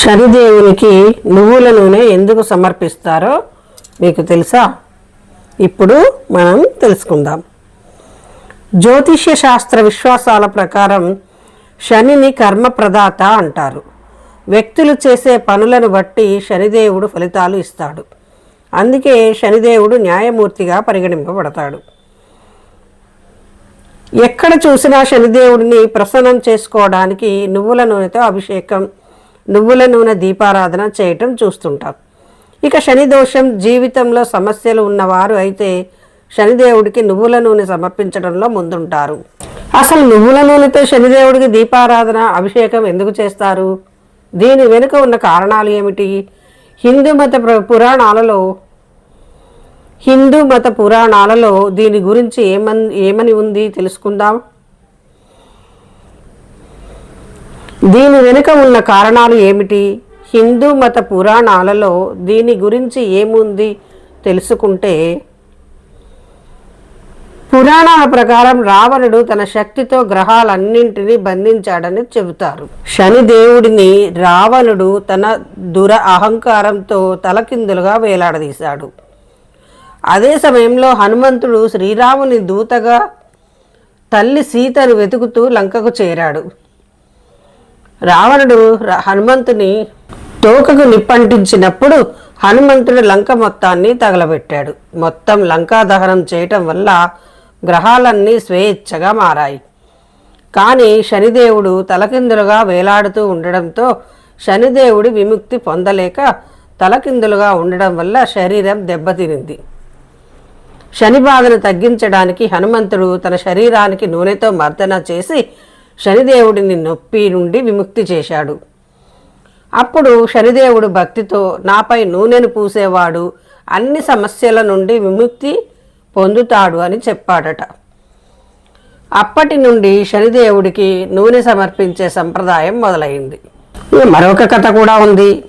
శనిదేవునికి నువ్వుల నూనె ఎందుకు సమర్పిస్తారో మీకు తెలుసా? ఇప్పుడు మనం తెలుసుకుందాం. జ్యోతిష్య శాస్త్ర విశ్వాసాల ప్రకారం శనిని కర్మప్రదాత అంటారు. వ్యక్తులు చేసే పనులను బట్టి శనిదేవుడు ఫలితాలు ఇస్తాడు. అందుకే శనిదేవుడు న్యాయమూర్తిగా పరిగణింపబడతాడు. ఎక్కడ చూసినా శనిదేవుడిని ప్రసన్నం చేసుకోవడానికి నువ్వుల నూనెతో అభిషేకం నువ్వుల నూనె దీపారాధన చేయటం చూస్తుంటాం ఇక శని దోషం జీవితంలో సమస్యలు ఉన్నవారు అయితే శనిదేవుడికి నువ్వుల నూనె సమర్పించడంలో ముందుంటారు. అసలు నువ్వుల నూనెతో శనిదేవుడికి దీపారాధన అభిషేకం ఎందుకు చేస్తారు? దీని వెనుక ఉన్న కారణాలు ఏమిటి? హిందూ మత పురాణాలలో హిందూ మత పురాణాలలో దీని గురించి ఏమన్ ఏమని ఉంది తెలుసుకుందాం. దీని వెనుక ఉన్న కారణాలు ఏమిటి? హిందూ మత పురాణాలలో దీని గురించి ఏముంది తెలుసుకుంటే పురాణాల ప్రకారం రావణుడు తన శక్తితో గ్రహాలన్నింటినీ బంధించాడని చెబుతారు. శనిదేవుడిని రావణుడు తన దుర అహంకారంతో తలకిందులుగా వేలాడదీశాడు. అదే సమయంలో హనుమంతుడు శ్రీరాముని దూతగా తల్లి సీతను వెతుకుతూ లంకకు చేరాడు. రావణుడు ర- హనుమంతుని తోకకు నిప్పంటించినప్పుడు హనుమంతుడు లంక మొత్తాన్ని తగలబెట్టాడు. మొత్తం లంకా దహనం చేయటం వల్ల గ్రహాలన్నీ స్వేచ్ఛగా మారాయి. కానీ శనిదేవుడు తలకిందులుగా వేలాడుతూ ఉండడంతో శనిదేవుడి విముక్తి పొందలేక తలకిందులుగా ఉండడం వల్ల శరీరం దెబ్బతినింది. శని బాధను తగ్గించడానికి హనుమంతుడు తన శరీరానికి నూనెతో మర్దన చేసి శనిదేవుడిని నొప్పి నుండి విముక్తి చేశాడు. అప్పుడు శనిదేవుడు భక్తితో నాపై నూనెను పూసేవాడు అన్ని సమస్యల నుండి విముక్తి పొందుతాడు అని చెప్పాడట. అప్పటి నుండి శనిదేవుడికి నూనె సమర్పించే సంప్రదాయం మొదలైంది. మరొక కథ కూడా ఉంది.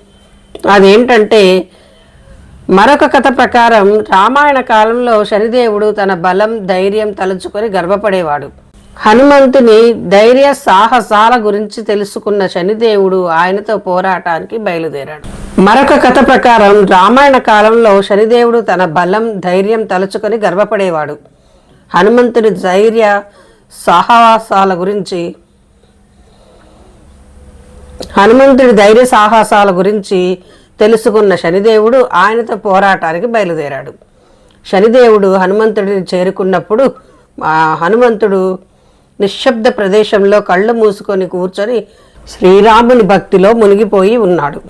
అదేంటంటే మరొక కథ ప్రకారం రామాయణ కాలంలో శనిదేవుడు తన బలం ధైర్యం తలుచుకొని గర్వపడేవాడు. హనుమంతుని ధైర్య సాహసాల గురించి తెలుసుకున్న శనిదేవుడు ఆయనతో పోరాటానికి బయలుదేరాడు. మరొక కథ ప్రకారం రామాయణ కాలంలో శనిదేవుడు తన బలం ధైర్యం తలుచుకొని గర్వపడేవాడు. హనుమంతుడి ధైర్య సాహసాల గురించి హనుమంతుడి ధైర్య సాహసాల గురించి తెలుసుకున్న శనిదేవుడు ఆయనతో పోరాటానికి బయలుదేరాడు. శనిదేవుడు హనుమంతుడిని చేరుకున్నప్పుడు హనుమంతుడు నిశ్శబ్ద ప్రదేశంలో కళ్ళు మూసుకొని కూర్చొని శ్రీరాముని భక్తిలో మునిగిపోయి ఉన్నాడు.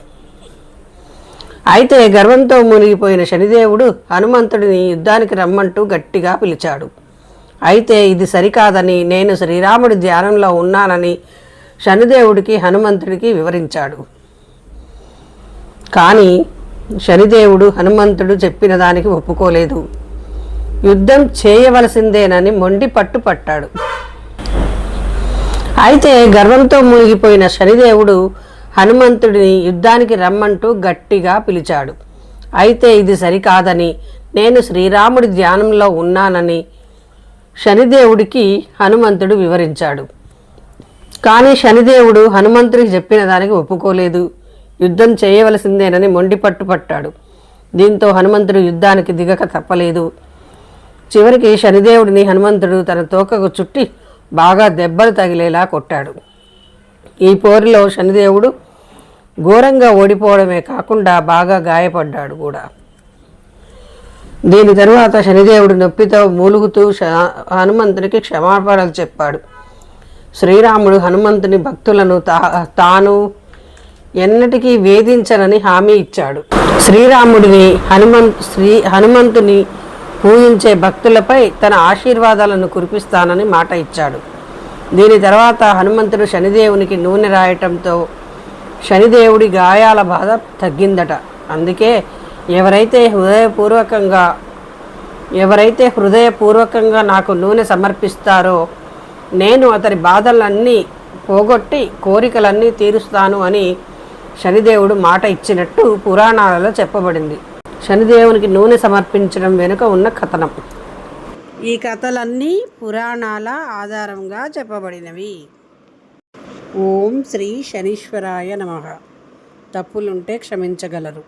అయితే గర్వంతో మునిగిపోయిన శనిదేవుడు హనుమంతుడిని యుద్ధానికి రమ్మంటూ గట్టిగా పిలిచాడు. అయితే ఇది సరికాదని నేను శ్రీరాముడి ధ్యానంలో ఉన్నానని శనిదేవుడికి హనుమంతుడికి వివరించాడు. కానీ శనిదేవుడు హనుమంతుడు చెప్పిన దానికి ఒప్పుకోలేదు. యుద్ధం చేయవలసిందేనని మొండి పట్టు పట్టాడు అయితే గర్వంతో మునిగిపోయిన శనిదేవుడు హనుమంతుడిని యుద్ధానికి రమ్మంటూ గట్టిగా పిలిచాడు. అయితే ఇది సరికాదని నేను శ్రీరాముడి ధ్యానంలో ఉన్నానని శనిదేవుడికి హనుమంతుడు వివరించాడు. కానీ శనిదేవుడు హనుమంతుడికి చెప్పిన దానికి ఒప్పుకోలేదు. యుద్ధం చేయవలసిందేనని మొండి పట్టుపట్టాడు దీంతో హనుమంతుడు యుద్ధానికి దిగక తప్పలేదు. చివరికి శనిదేవుడిని హనుమంతుడు తన తోకకు చుట్టి బాగా దెబ్బలు తగిలేలా కొట్టాడు. ఈ పోరులో శనిదేవుడు ఘోరంగా ఓడిపోవడమే కాకుండా బాగా గాయపడ్డాడు కూడా. దీని తరువాత శనిదేవుడు నొప్పితో మూలుగుతూ శ- హనుమంతునికి క్షమాపణలు చెప్పాడు. శ్రీరాముడు హనుమంతుని భక్తులను తా- తాను ఎన్నటికీ వేధించనని హామీ ఇచ్చాడు. శ్రీరాముడిని హనుమంత్ శ్రీ హనుమంతుని పూజించే భక్తులపై తన ఆశీర్వాదాలను కురిపిస్తానని మాట ఇచ్చాడు. దీని తర్వాత హనుమంతుడు శనిదేవునికి నూనె రాయటంతో శనిదేవుడి గాయాల బాధ తగ్గిందట. అందుకే ఎవరైతే హృదయపూర్వకంగా ఎవరైతే హృదయపూర్వకంగా నాకు నూనె సమర్పిస్తారో నేను అతని బాధలన్నీ పోగొట్టి కోరికలన్నీ తీరుస్తాను అని శనిదేవుడు మాట ఇచ్చినట్టు పురాణాలలో చెప్పబడింది. శనిదేవునికి నూనె సమర్పించడం వెనుక ఉన్న కథనం. ఈ కథలన్నీ పురాణాల ఆధారంగా చెప్పబడినవి. ఓం శ్రీ శనీశ్వరాయ నమః. తప్పులుంటే క్షమించగలరు.